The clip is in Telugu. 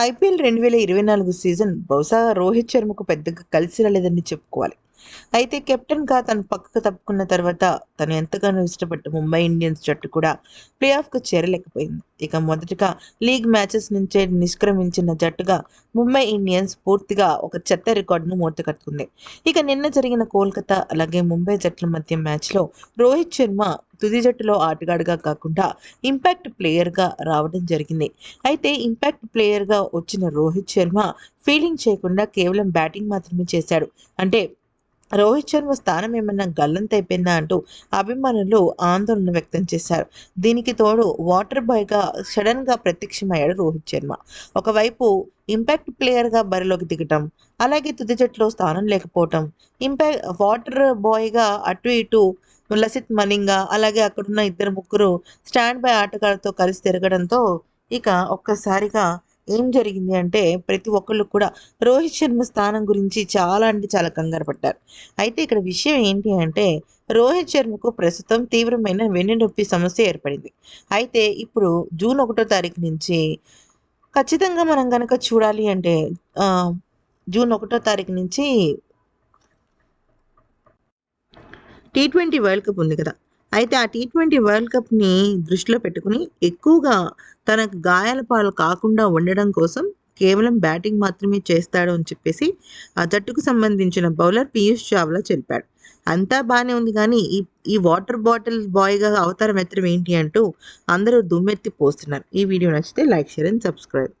ఐపీఎల్ రెండు వేల ఇరవై నాలుగు సీజన్ బహుశా రోహిత్ శర్మకు పెద్దగా కలిసి రాలేదని చెప్పుకోవాలి. అయితే కెప్టెన్గా తను పక్కకు తప్పుకున్న తర్వాత తను ఎంతగానో ఇష్టపడ్డ ముంబై ఇండియన్స్ జట్టు కూడా ప్లే ఆఫ్కు చేరలేకపోయింది. ఇక మొదటగా లీగ్ మ్యాచెస్ నుంచే నిష్క్రమించిన జట్టుగా ముంబై ఇండియన్స్ పూర్తిగా ఒక చెత్త రికార్డును మూర్తకట్టుకుంది ఇక నిన్న జరిగిన కోల్కతా అలాగే ముంబై జట్ల మధ్య మ్యాచ్లో రోహిత్ శర్మ తుది జట్టులో ఆటగాడుగా కాకుండా ఇంపాక్ట్ ప్లేయర్గా రావడం జరిగింది. అయితే ఇంపాక్ట్ ప్లేయర్గా వచ్చిన రోహిత్ శర్మ ఫీలింగ్ చేయకుండా కేవలం బ్యాటింగ్ మాత్రమే చేశాడు. అంటే రోహిత్ శర్మ స్థానం ఏమన్నా గల్లంతైపోయిందా అంటూ అభిమానులు ఆందోళన వ్యక్తం చేశారు. దీనికి తోడు వాటర్ బాయ్గా సడన్గా ప్రత్యక్షమయ్యాడు రోహిత్ శర్మ. ఒకవైపు ఇంపాక్ట్ ప్లేయర్గా బరిలోకి దిగటం అలాగే తుది జట్టులో స్థానం లేకపోవటం ఇంపాక్ట్ వాటర్ బాయ్గా అటు ఇటు లసిత్ మలింగా అలాగే అక్కడున్న ఇద్దరు ముగ్గురు స్టాండ్ బై ఆటగాళ్ళతో కలిసి తిరగడంతో ఇక ఒక్కసారిగా ఏం జరిగింది అంటే ప్రతి ఒక్కళ్ళు కూడా రోహిత్ శర్మ స్థానం గురించి చాలా అంటే చాలా కంగారు పడ్డారు. అయితే ఇక్కడ విషయం ఏంటి అంటే రోహిత్ శర్మకు ప్రస్తుతం తీవ్రమైన వెన్నునొప్పి సమస్య ఏర్పడింది. అయితే ఇప్పుడు జూన్ ఒకటో తారీఖు నుంచి ఖచ్చితంగా మనం కనుక చూడాలి అంటే జూన్ ఒకటో తారీఖు నుంచి టీ ట్వంటీ వరల్డ్ కప్ ఉంది కదా. అయితే ఆ టీ ట్వంటీ వరల్డ్ కప్ని దృష్టిలో పెట్టుకుని ఎక్కువగా తనకు గాయాల పాలు కాకుండా ఉండడం కోసం కేవలం బ్యాటింగ్ మాత్రమే చేస్తాడు అని చెప్పేసి ఆ జట్టుకు సంబంధించిన బౌలర్ పీయూష్ చావ్లా చెప్పాడు అంతా బాగానే ఉంది కానీ ఈ ఈ వాటర్ బాటిల్ బాయ్గా అవతారం ఎత్తడం ఏంటి అంటూ అందరూ దుమ్మెత్తి పోస్తున్నారు. ఈ వీడియో నచ్చితే లైక్ షేర్ అండ్ సబ్స్క్రైబ్.